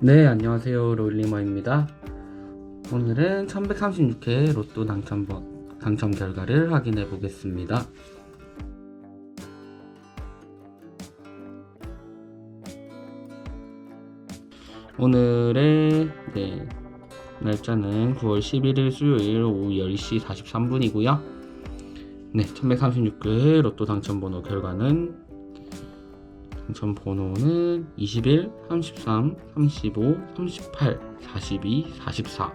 네, 안녕하세요. 롤리머입니다. 오늘은 1136회 로또 당첨, 번- 당첨 결과를 확인해 보겠습니다. 오늘의 네, 날짜는 9월 11일 수요일 오후 10시 43분이고요. 네, 1136회 로또 당첨 번호 결과는 당첨 번호는 21, 33, 35, 38, 42, 44.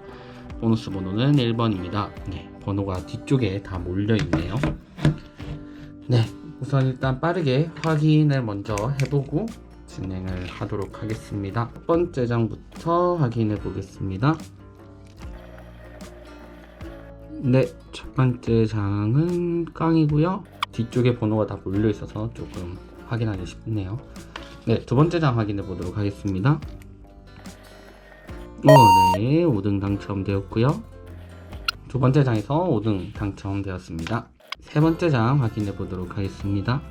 보너스 번호는 1번입니다. 네, 번호가 뒤쪽에 다 몰려 있네요. 네, 우선 일단 빠르게 확인을 먼저 해보고 진행을 하도록 하겠습니다. 첫 번째 장부터 확인해 보겠습니다. 네, 첫 번째 장은 깡이고요. 뒤쪽에 번호가 다 몰려 있어서 조금 확인하기 쉽네요. 네, 두 번째 장 확인해 보도록 하겠습니다. 어, 네, 5등 당첨되었고요. 두 번째 장에서 5등 당첨되었습니다. 세 번째 장 확인해 보도록 하겠습니다.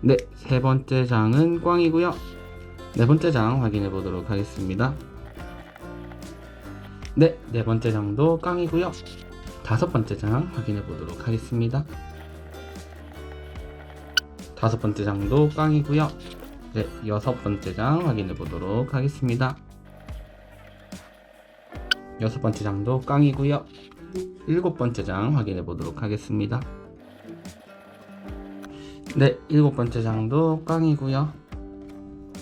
네, 세 번째 장은 꽝이고요. 네 번째 장 확인해 보도록 하겠습니다. 네, 네 번째 장도 깡이고요. 다섯 번째 장 확인해 보도록 하겠습니다. 다섯 번째 장도 깡이고요. 네, 여섯 번째 장 확인해 보도록 하겠습니다. 여섯 번째 장도 깡이고요. 일곱 번째 장 확인해 보도록 하겠습니다. 네, 일곱 번째 장도 깡이고요.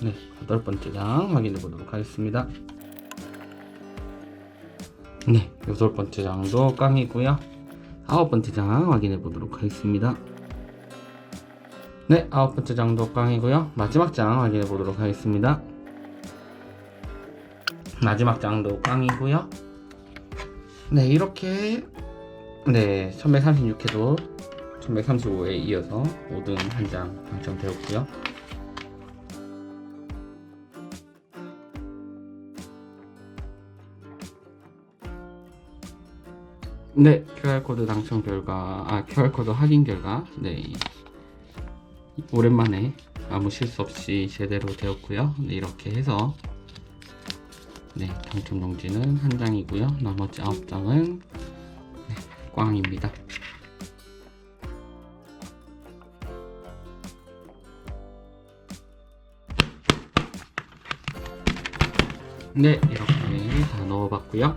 네, 여덟 번째 장 확인해 보도록 하겠습니다. 네, 여덟 번째 장도 깡이고요. 아홉 번째 장 확인해 보도록 하겠습니다. 네, 아홉 번째 장도 깡이고요. 마지막 장 확인해 보도록 하겠습니다. 마지막 장도 깡이고요. 네, 이렇게 네, 1136회도 1135에 이어서 5등 한 장 당첨되었고요. 네, QR코드 당첨 결과, 아, QR코드 확인 결과, 네. 오랜만에 아무 실수 없이 제대로 되었고요. 네, 이렇게 해서, 네, 당첨 용지는 한 장이고요. 나머지 아홉 장은 네, 꽝입니다. 네, 이렇게 다 넣어봤고요.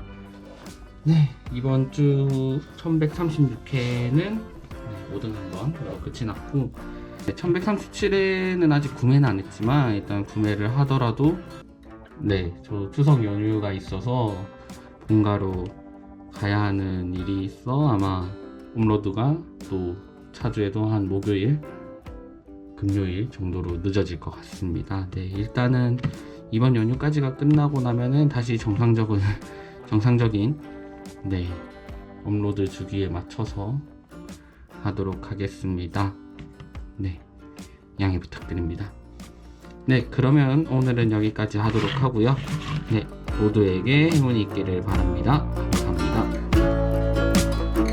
네, 이번 주 1136회는 네, 5등 한번 어, 끝이 났고 1137회는 아직 구매는 안 했지만 일단 구매를 하더라도 네, 저 추석 연휴가 있어서 본가로 가야 하는 일이 있어 아마 업로드가 또 차주에도 한 목요일, 금요일 정도로 늦어질 것 같습니다. 네, 일단은 이번 연휴까지가 끝나고 나면은 다시 정상적인 정상적인 네 업로드 주기에 맞춰서 하도록 하겠습니다. 네 양해 부탁드립니다. 네 그러면 오늘은 여기까지 하도록 하고요. 네 모두에게 행운이 있기를 바랍니다.